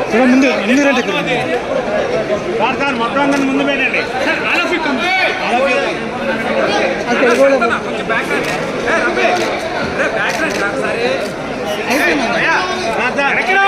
ఇక్కడ ముందు ముందు రండి ఇక్కడ సార్ సార్ మొత్తం అందరిని ముందు పెట్టండి sir all of you come all of you కొంచెం బ్యాక్ రండి ఏ రబ్బే రే బ్యాక్ రండి సార్ సరే జీవి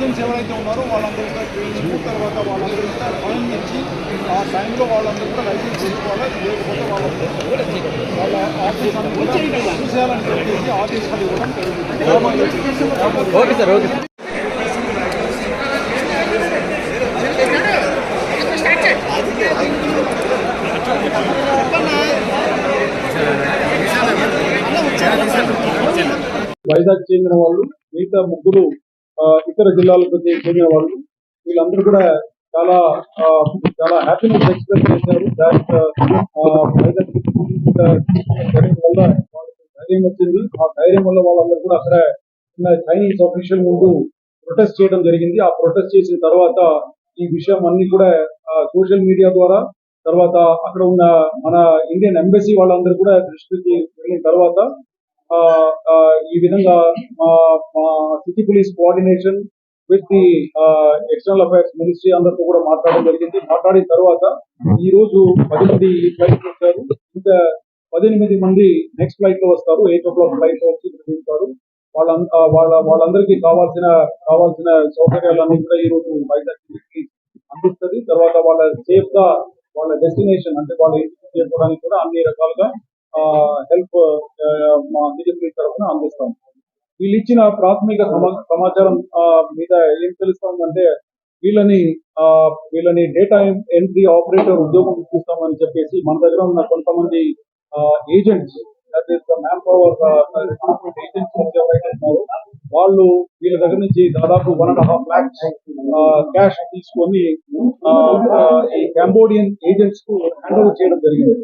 ఉన్నారో వాళ్ళందరూ కూడా ట్రైనింగ్ తర్వాత వాళ్ళందరూ కూడా ఫైన్ ఇచ్చి ఆ టైంలో వాళ్ళందరూ కూడా లైసెన్స్ తీసుకోవాలి. లేకపోతే వాళ్ళందరూ వాళ్ళ ఆఫీస్ చూసేయాలని చెప్పేసి ఆదేశాలు ఇవ్వడం జరుగుతుంది. Okay sir okay sir Vizag చెందిన వాళ్ళు మిగతా ముగ్గురు ఇతర జిల్లాలకు ప్రతి చెందిన వాళ్ళు వీళ్ళందరూ కూడా చాలా చాలా హ్యాపీనెస్ ఎక్స్ప్రెస్ చేశారు. దాట్ జరగడం వల్ల వాళ్ళకి ధైర్యం వచ్చింది. ఆ ధైర్యం వల్ల వాళ్ళందరూ కూడా అక్కడ ఉన్న చైనీస్ ఆఫీషియల్ ముందు ప్రొటెస్ట్ చేయడం జరిగింది. ఆ ప్రొటెస్ట్ చేసిన తర్వాత ఈ విషయం అన్ని కూడా సోషల్ మీడియా ద్వారా తర్వాత అక్కడ ఉన్న మన ఇండియన్ ఎంబసీ వాళ్ళందరూ కూడా దృష్టికి వెళ్ళిన తర్వాత Uh, uh, ఈ విధంగా uh, మా మా city police coordination with the external affairs ministry అందరితో కూడా మాట్లాడడం జరిగింది. మాట్లాడిన తర్వాత ఈ రోజు పది మంది ఈ ఫ్లైట్ వచ్చారు. ఇంకా పద్దెనిమిది మంది నెక్స్ట్ ఫ్లైట్లో వస్తారు. ఎయిట్ ఓ క్లాక్ ఫ్లైట్లో వచ్చి ఇక్కడ దిగుతారు. వాళ్ళ వాళ్ళ వాళ్ళందరికీ కావాల్సిన కావాల్సిన సౌకర్యాలన్నీ కూడా ఈ రోజు వైజాగ్ అందిస్తుంది. తర్వాత వాళ్ళ సేఫ్గా వాళ్ళ డెస్టినేషన్ అంటే వాళ్ళ ఇంటికి చేరుకోవడానికి కూడా అన్ని రకాలుగా హెల్ప్ మా సిటీ తరఫున అందిస్తాం. వీళ్ళు ఇచ్చిన ప్రాథమిక సమాచారం మీద ఏం తెలుస్తామంటే వీళ్ళని ఆ, వీళ్ళని డేటా ఎంట్రీ ఆపరేటర్ ఉద్యోగం ఇప్పిస్తామని చెప్పేసి మన దగ్గర ఉన్న కొంతమంది ఏజెంట్స్ మ్యాన్ పవర్ ఏజెంట్స్ ఎవరైతే ఉన్నారో వాళ్ళు వీళ్ళ దగ్గర నుంచి దాదాపు one and half lakhs cash తీసుకొని ఈ కంబోడియన్ ఏజెంట్స్కు హ్యాండ్ ఓవర్ చేయడం జరిగింది.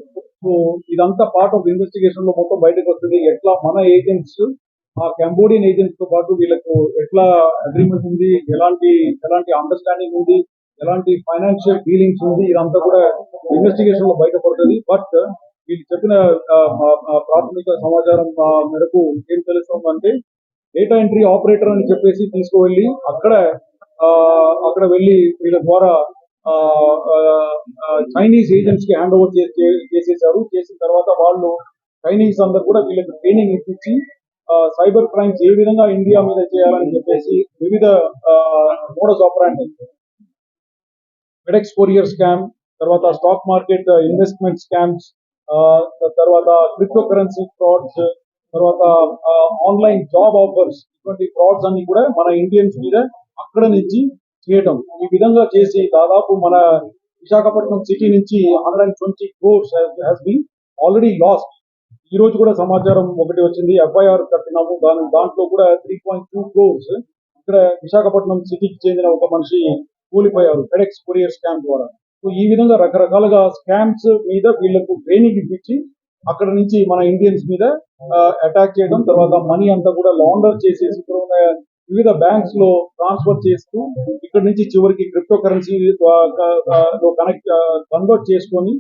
సో ఇదంతా పార్ట్ ఆఫ్ ఇన్వెస్టిగేషన్లో మొత్తం బయటకు వస్తుంది. ఎట్లా మన ఏజెంట్స్ ఆ కంబోడియన్ ఏజెంట్స్తో పాటు వీళ్ళకు ఎట్లా అగ్రిమెంట్ ఉంది ఎలాంటి ఎలాంటి అండర్స్టాండింగ్ ఉంది ఎలాంటి ఫైనాన్షియల్ డీలింగ్స్ ఉంది ఇదంతా కూడా ఇన్వెస్టిగేషన్లో బయటపడుతుంది. బట్ వీళ్ళు చెప్పిన ప్రాథమిక సమాచారం మేరకు ఏం తెలుస్తుందంటే డేటా ఎంట్రీ ఆపరేటర్ అని చెప్పేసి తీసుకువెళ్ళి అక్కడ ఆ, అక్కడ వెళ్ళి వీళ్ళ ద్వారా చైనీస్ ఏజెంట్స్కి హ్యాండ్ ఓవర్ చేసేసారు చేసిన తర్వాత వాళ్ళు చైనీస్ అందరు కూడా వీళ్ళకి ట్రైనింగ్ ఇప్పించి సైబర్ క్రైమ్స్ ఏ విధంగా ఇండియా మీద చేయాలని చెప్పేసి వివిధ modus operandi FedEx courier scam తర్వాత స్టాక్ మార్కెట్ ఇన్వెస్ట్మెంట్ స్కామ్స్ తర్వాత క్రిప్టో కరెన్సీ ఫ్రాడ్స్ తర్వాత ఆన్లైన్ జాబ్ ఆఫర్స్ ఇటువంటి ఫ్రాడ్స్ అన్ని కూడా మన ఇండియన్స్ మీద అక్కడ నుంచి చేయడం. ఈ విధంగా చేసి దాదాపు మన విశాఖపట్నం సిటీ నుంచి hundred and twenty crores has been already lost ఈ రోజు కూడా సమాచారం ఒకటి వచ్చింది. ఎఫ్ఐఆర్ కట్టినాము. దాని దాంట్లో కూడా త్రీ పాయింట్ టూ క్రోర్స్ ఇక్కడ విశాఖపట్నం సిటీకి చెందిన ఒక మనిషి కూలిపోయారు. ఫెడెక్స్ కొరియర్ స్కామ్ ద్వారా. సో ఈ విధంగా రకరకాలుగా స్కామ్స్ మీద వీళ్ళకు ట్రైనింగ్ ఇప్పించి అక్కడ నుంచి మన ఇండియన్స్ మీద అటాక్ చేయడం తర్వాత మనీ అంతా కూడా లాండర్ చేసేసి ఇక్కడ ఉన్న వివిధ బ్యాంక్స్లో ట్రాన్స్ఫర్ చేస్తూ ఇక్కడ నుంచి చివరికి క్రిప్టో కరెన్సీ లో కనెక్ట్ కన్వర్ట్ చేసుకొని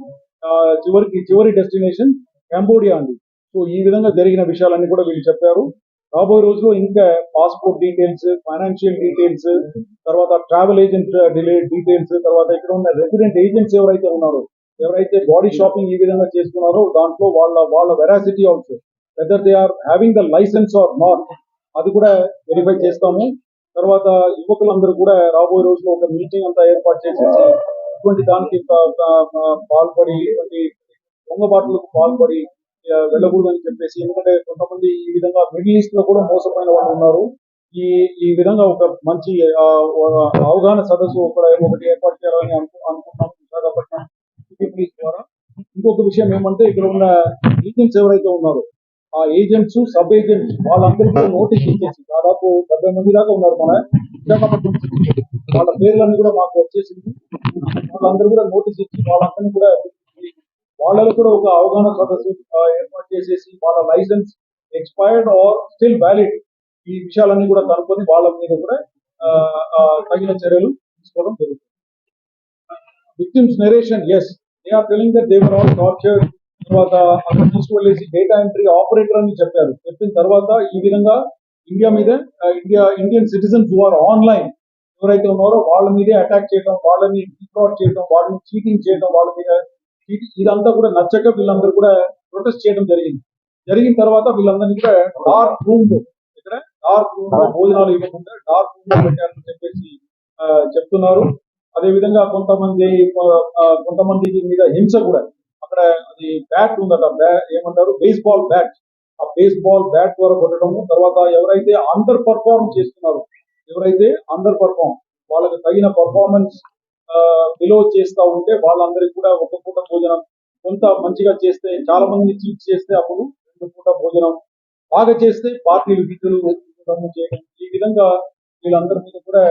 చివరికి చివరి డెస్టినేషన్ కంబోడియా అండి. సో ఈ విధంగా జరిగిన విషయాలన్నీ కూడా వీళ్ళు చెప్పారు. రాబోయే రోజుల్లో ఇంకా పాస్పోర్ట్ డీటెయిల్స్ ఫైనాన్షియల్ డీటెయిల్స్ తర్వాత ట్రావెల్ ఏజెంట్ డీటెయిల్స్ తర్వాత ఇక్కడ ఉన్న రెసిడెంట్ ఏజెంట్స్ ఎవరైతే ఉన్నారో ఎవరైతే బాడీ షాపింగ్ ఈ విధంగా చేస్తున్నారో దాంట్లో వాళ్ళ వాళ్ళ veracity also whether they are having the licence or not అది కూడా వెరిఫై చేస్తాము. తర్వాత యువకులందరూ కూడా రాబోయే రోజుల్లో ఒక మీటింగ్ అంతా ఏర్పాటు చేసేసి ఇటువంటి దానికి పాల్పడి ఇటువంటి దొంగబాటులకు పాల్పడి ఆ, వెళ్ళకూడదని చెప్పేసి ఎందుకంటే కొంతమంది ఈ విధంగా మిడిల్ ఈస్ట్లో కూడా మోసపోయిన వాళ్ళు ఉన్నారు. ఈ ఈ విధంగా ఒక మంచి ఆ, అవగాహన సదస్సు ఒక ఒకటి ఏర్పాటు చేయాలని అనుకుంటున్నాం విశాఖపట్నం ద్వారా. ఇంకొక విషయం ఏమంటే ఇక్కడ ఉన్న ఏజెంట్స్ ఎవరైతే ఉన్నారో ఆ ఏజెంట్స్ సబ్ ఏజెంట్స్ వాళ్ళందరికీ కూడా నోటీస్ ఇచ్చేసి దాదాపు డెబ్బై మంది దాకా ఉన్నారు మన విశాఖపట్నం వాళ్ళ పేర్లన్నీ కూడా మాకు వచ్చేసింది. వాళ్ళందరూ కూడా నోటీస్ ఇచ్చి వాళ్ళందరినీ కూడా వాళ్ళకు కూడా ఒక అవగాహన సదస్సు ఏర్పాటు చేసేసి వాళ్ళ licence expired or still valid ఈ విషయాలన్నీ కూడా కనుక్కొని వాళ్ళ మీద కూడా తగిన చర్యలు తీసుకోవడం జరుగుతుంది. Victims narration as they are telling that they were all tortured తర్వాత అక్కడ తీసుకువెళ్ళేసి డేటా ఎంట్రీ ఆపరేటర్ అని చెప్పారు. చెప్పిన తర్వాత ఈ విధంగా ఇండియా మీద India Indian citizens who are online ఎవరైతే ఉన్నారో వాళ్ళ మీదే అటాక్ చేయడం వాళ్ళని డిఫ్రాడ్ చేయడం వాళ్ళని చీటింగ్ చేయడం వాళ్ళ మీద ఇదంతా కూడా నచ్చక వీళ్ళందరూ కూడా ప్రొటెస్ట్ చేయడం జరిగింది. జరిగిన తర్వాత వీళ్ళందరినీ కూడా డార్క్ రూమ్లో ఇక్కడ డార్క్ రూమ్లో భోజనాలు ఇవ్వకుండా డార్క్ రూమ్లో పెట్టారని చెప్పేసి చెప్తున్నారు. అదే విధంగా కొంతమంది కొంతమంది మీద హింస కూడా అక్కడ అది బ్యాట్ ఉందట బ్యా- ఏమంటారు? బేస్ బాల్ బ్యాట్ ఆ బేస్ బాల్ బ్యాట్ ద్వారా కొట్టడము తర్వాత ఎవరైతే అండర్ పర్ఫార్మ్ చేస్తున్నారు ఎవరైతే అండర్ పర్ఫార్మ్ వాళ్ళకి తగిన పర్ఫార్మెన్స్ బిలో చేస్తా ఉంటే వాళ్ళందరికీ కూడా ఒక పూట భోజనం కొంత మంచిగా చేస్తే చాలా మందిని చీట్ చేస్తే అప్పుడు రెండు పూట భోజనం బాగా చేస్తే పార్టీలు గిట్టులు చేయడం. ఈ విధంగా వీళ్ళందరి మీద కూడా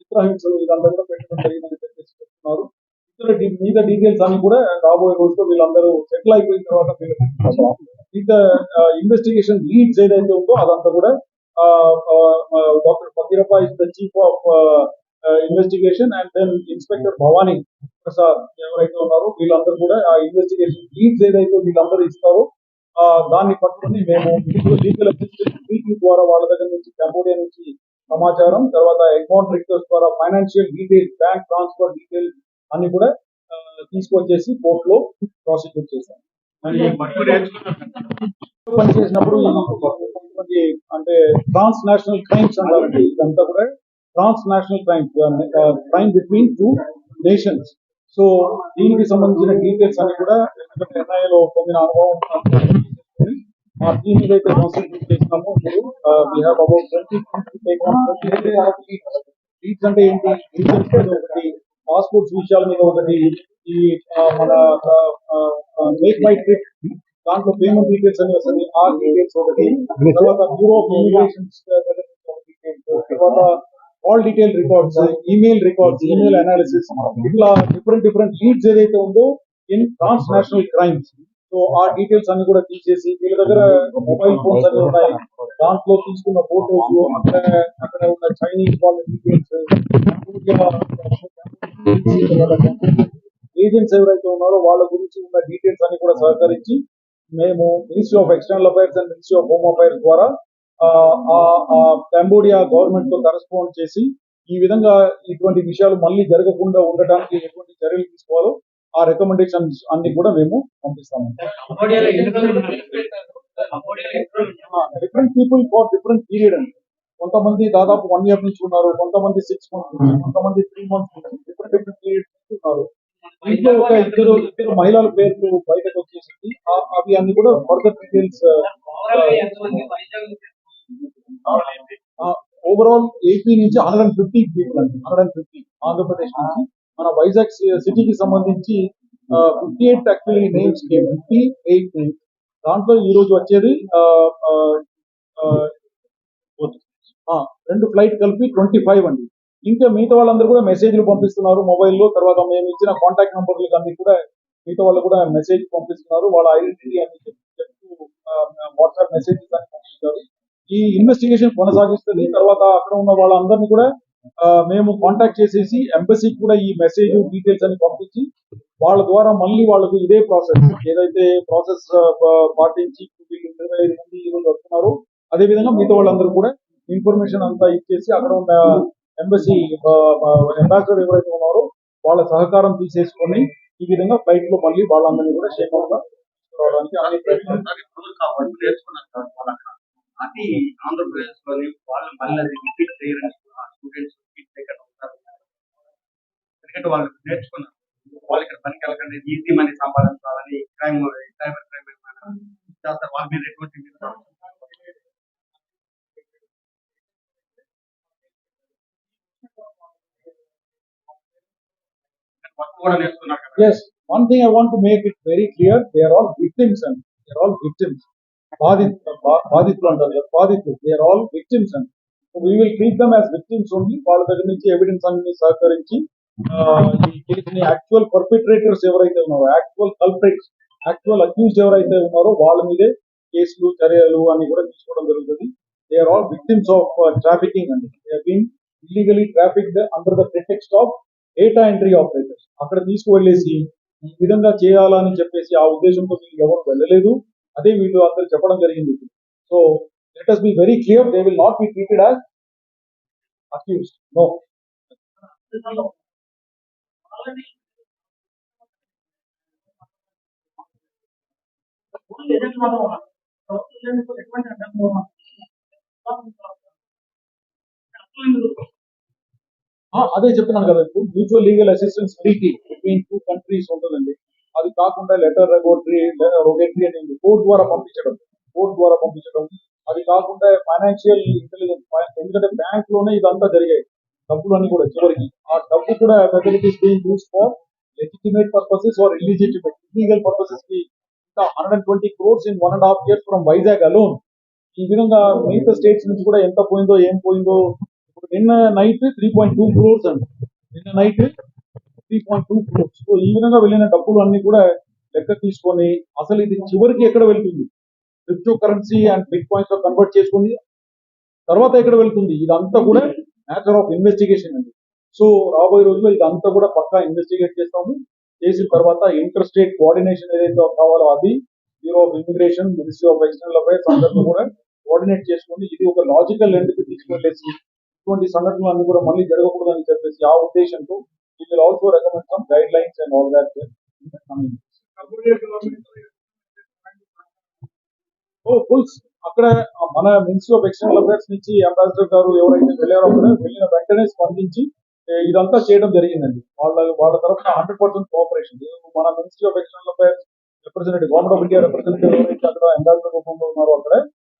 చిత్రహింసలు ఇదంతా కూడా పెట్టడం జరిగిందని చెప్పేసి చెప్తున్నారు. మిగతా డీటెయిల్స్ అన్ని కూడా రాబోయే రోజుల్లో వీళ్ళందరూ సెటిల్ అయిపోయిన తర్వాత మీద మిగతా ఇన్వెస్టిగేషన్ లీడ్స్ ఏదైతే ఉందో అదంతా కూడా doctor Fakirappa is the chief of investigation and then inspector Bhavani Prasad ఎవరైతే ఉన్నారో వీళ్ళందరూ కూడా ఆ ఇన్వెస్టిగేషన్ లీడ్స్ ఏదైతే వీళ్ళందరూ ఇస్తారో ఆ దాన్ని పట్టుకొని మేము లీగల్ మీటింగ్ ద్వారా వాళ్ళ దగ్గర నుంచి కంబోడియా నుంచి సమాచారం తర్వాత అకౌంట్ రిక్వెస్ట్ ద్వారా financial details bank transfer details అన్ని కూడా తీసుకొచ్చేసి కోర్ట్లో ప్రాసిక్యూట్ చేశాం పనిచేసినప్పుడు కొంతమంది అంటే ట్రాన్స్ నేషనల్ క్రైమ్స్ అంటారండి ఇదంతా కూడా transnational crimes crime between two nations so దీనికి సంబంధించిన డీటెయిల్స్ అన్ని కూడా ఎన్ఐఏలో పొందిన అనుభవం మా టీం ఏదైతే కాన్సన్ట్రేట్ చేసినామో ఇప్పుడు we have about twenty leads అంటే ఏంటి ఫాస్ట్ పాస్పోర్ట్స్ విషయాల మీద ఒకటి ఈ మన మేక్ మై ట్రిప్ దాంట్లో పేమెంట్ డీటెయిల్స్ అని వస్తుంది ఆ డీటెయిల్స్ ఒకటి తర్వాత బ్యూరో ఆఫ్ ఇమిగ్రేషన్ తర్వాత all detail records email records email analysis ఇట్లా డిఫరెంట్ డిఫరెంట్ లీడ్స్ ఏదైతే ఉందో in transnational crimes so ఆ డీటెయిల్స్ అన్ని కూడా తీసేసి వీళ్ళ దగ్గర మొబైల్ ఫోన్స్ అన్ని ఉన్నాయి. దాంట్లో తీసుకున్న ఫోటోస్ అక్కడ అక్కడ ఉన్న చైనీస్ వాళ్ళ డీటెయిల్స్ ఏజెంట్స్ ఎవరైతే ఉన్నారో వాళ్ళ గురించి ఉన్న డీటెయిల్స్ అన్ని కూడా సహకరించి మేము ministry of external affairs and ministry of home affairs ద్వారా కంబోడియా గవర్నమెంట్తో కరెస్పాండ్ చేసి ఈ విధంగా ఇటువంటి విషయాలు మళ్ళీ జరగకుండా ఉండటానికి ఎటువంటి చర్యలు తీసుకోవాలో ఆ రికమెండేషన్స్ అన్ని కూడా మేము పంపిస్తాము. Different people for different period అండి. కొంతమంది దాదాపు వన్ ఇయర్ నుంచి ఉన్నారు కొంతమంది సిక్స్ మంత్స్ నుంచి కొంతమంది త్రీ మంత్స్ నుంచి డిఫరెంట్ డిఫరెంట్ పీరియడ్ నుంచి ఉన్నారు. ఇంట్లో ఒక ఇద్దరు ఇద్దరు మహిళల పేర్లు బయటకు వచ్చేసింది. ఆ- అవి అన్ని కూడా ఫర్దర్ డీటెయిల్స్ ఓవరాల్ ఏపీ నుంచి హండ్రెడ్ అండ్ ఫిఫ్టీ పీపుల్ అండి హండ్రెడ్ అండ్ ఫిఫ్టీ ఆంధ్రప్రదేశ్ నుంచి. మన వైజాగ్ సిటీకి సంబంధించి fifty eight actually names fifty eight names దాంట్లో ఈ రోజు వచ్చేది రెండు ఫ్లైట్ కలిపి ట్వంటీ ఫైవ్ అండి. ఇంకా మిగతా వాళ్ళందరూ కూడా మెసేజ్లు పంపిస్తున్నారు మొబైల్లో తర్వాత మేము ఇచ్చిన కాంటాక్ట్ నంబర్లు అన్ని కూడా మిగతా వాళ్ళు కూడా మెసేజ్ పంపిస్తున్నారు. వాళ్ళ ఐడెంటిటీ అని చెప్పి చెప్తూ వాట్సాప్ మెసేజ్ అని పంపిస్తారు ఈ ఇన్వెస్టిగేషన్ కొనసాగిస్తుంది. తర్వాత అక్కడ ఉన్న వాళ్ళందరినీ కూడా మేము కాంటాక్ట్ చేసేసి ఎంబసీకి కూడా ఈ మెసేజ్ డీటెయిల్స్ అని పంపించి వాళ్ళ ద్వారా మళ్ళీ వాళ్ళకు ఇదే ప్రాసెస్ ఏదైతే ప్రాసెస్ పాటించి వీళ్ళు ఇరవై ఐదు మంది ఈరోజు రోజు వస్తున్నారు అదే విధంగా మిగతా వాళ్ళందరూ కూడా ఇన్ఫర్మేషన్ అంతా ఇచ్చేసి అక్కడ ఉన్న ఎంబసీ అంబాసిడర్ ఎవరైతే ఉన్నారో వాళ్ళ సహకారం తీసేసుకొని ఈ విధంగా ఫ్లైట్లో మళ్ళీ వాళ్ళందరినీ కూడా క్షేమంగా తీసుకురావడానికి అన్ని ప్రయత్నాలు ఆంధ్రప్రదేశ్లోని వాళ్ళు మళ్ళీ అది రిపీట్ చేయడానికి స్టూడెంట్స్ రిపీట్ చేయకుండా ఉంటారు ఎందుకంటే వాళ్ళు నేర్చుకున్నారు వాళ్ళు ఇక్కడ పనికి వెళ్ళకండి ఈజీ మనీ సంపాదించాలని క్రైమ్ క్రైమ్ క్రైమ్ చేస్తారు వాళ్ళ మీద ఎటువంటి వర్క్ కూడా yes one thing I want make it very clear they are all victims are they are all victims బాధిత్ బాధితులు అంటారు కదా, బాధితులు they are all victims and we will treat them as victims only వాళ్ళ దగ్గర నుంచి evidence అన్ని సహకరించి ఈ కేసుని యాక్చువల్ పర్పిట్రేటర్స్ ఎవరైతే ఉన్నారో యాక్చువల్ కల్ప్రేట్స్ యాక్చువల్ అక్యూజ్ ఎవరైతే ఉన్నారో వాళ్ళ మీదే కేసులు చర్యలు అన్ని కూడా తీసుకోవడం జరుగుతుంది. They are all victims of trafficking అండి. They been illegally traffic under the pretext of data entry operators అక్కడ తీసుకువెళ్ళేసి ఈ విధంగా చేయాలని చెప్పేసి ఆ ఉద్దేశంతో వీళ్ళు ఎవరు వెళ్ళలేదు. అదే వీళ్ళు అందరూ చెప్పడం జరిగింది. So let us be very clear they will not be treated as accused no అదే చెప్తున్నాను కదా ఇప్పుడు mutual legal assistance treaty between two countries ఉంటుందండి. అది కాకుండా లెటర్ రెగోటరీ రొగేటరీ అని ఉంది. కోర్టు ద్వారా పంపించడం. కోర్టు ద్వారా పంపించడం. అది కాకుండా ఫైనాన్షియల్ ఇంటెలిజెన్స్ ఎందుకంటే బ్యాంక్లోనే ఇదంతా జరిగాయి. డబ్బులు అన్ని కూడా చివరికి. ఆ డబ్బు కూడా facilities being use for legitimate purposes or illegitimate illegal పర్పసెస్కి hundred and twenty crores in one and half years from Vizag alone ఈ విధంగా మిగతా స్టేట్స్ నుంచి కూడా ఎంత పోయిందో ఏం పోయిందో నిన్న night three point two crores అండి నిన్న night three point two crores so ఈ విధంగా వెళ్ళిన డబ్బులు అన్ని కూడా లెక్క తీసుకొని అసలు ఇది చివరికి ఎక్కడ వెళ్తుంది? క్రిప్టో కరెన్సీ అండ్ బిట్ పాయింట్స్లో కన్వర్ట్ చేసుకుని తర్వాత ఎక్కడ వెళ్తుంది? ఇదంతా కూడా మ్యాటర్ ఆఫ్ ఇన్వెస్టిగేషన్ అండి. సో రాబోయే రోజుల్లో ఇదంతా కూడా పక్కా ఇన్వెస్టిగేట్ చేస్తాము. చేసిన తర్వాత ఇంటర్ స్టేట్ కోఆర్డినేషన్ ఏదైతే కావాలో అది bureau of immigration ministry of external affairs అందరితో కూడా కోఆర్డినేట్ చేసుకుని ఇది ఒక లాజికల్ ఎండ్కి తీసుకెళ్ళేసి ఇటువంటి సంఘటనలు అన్ని కూడా మళ్ళీ జరగకూడదని చెప్పేసి ఆ ఉద్దేశంతో ఈ will also recommend some guidelines and all that ఓ ఫుల్స్. అక్కడ మన మినిస్ట్రీ ఆఫ్ ఎక్స్టర్నల్ అఫైర్స్ నుంచి అంబాసిడర్ గారు ఎవరైతే వెళ్ళారో అక్కడ వెళ్ళిన వెంటనే స్పందించి ఇదంతా చేయడం జరిగిందండి. వాళ్ళ వాళ్ళ తరఫున హండ్రెడ్ పర్సెంట్ కోఆపరేషన్ మన ministry of external affairs representative government of India representative ఎవరైతే అక్కడ అంబాసిడర్ రూపంలో ఉన్నారో అక్కడ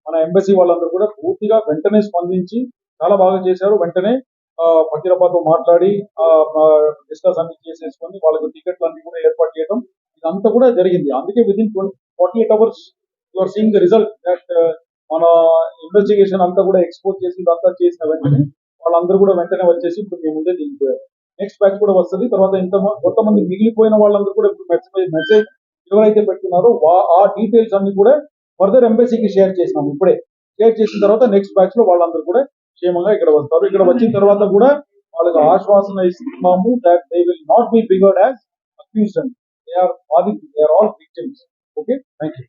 మన ఎంబసీ వాళ్ళందరూ కూడా పూర్తిగా వెంటనే స్పందించి చాలా బాగా చేశారు. వెంటనే ఫకీరాబాద్తో మాట్లాడి డిస్కస్ అన్ని చేసేసుకొని వాళ్ళకి టికెట్లు అన్ని కూడా ఏర్పాటు చేయడం ఇదంతా కూడా జరిగింది. అందుకే within forty eight hours you are seeing the result that మన ఇన్వెస్టిగేషన్ అంతా కూడా ఎక్స్పోజ్ చేసి ఇదంతా చేసిన వెంటనే వాళ్ళందరూ కూడా వెంటనే వచ్చేసి ఇప్పుడు మీ ముందే దిగిపోయారు నెక్స్ట్ బ్యాచ్ కూడా వస్తుంది. తర్వాత ఇంత కొంతమంది మిగిలిపోయిన వాళ్ళందరూ కూడా ఇప్పుడు మెసేజ్ మెసేజ్ ఎవరైతే పెట్టున్నారో వా- ఆ డీటెయిల్స్ అన్ని కూడా ఫర్దర్ ఎంబసీకి షేర్ చేసినాం ఇప్పుడే. షేర్ చేసిన తర్వాత నెక్స్ట్ బ్యాచ్లో వాళ్ళందరూ కూడా క్షేమంగా ఇక్కడ వస్తారు. ఇక్కడ వచ్చిన తర్వాత కూడా వాళ్ళకి ఆశ్వాసన ఇస్తున్నాము that they will not be figured as accused they are they are all victims okay thank you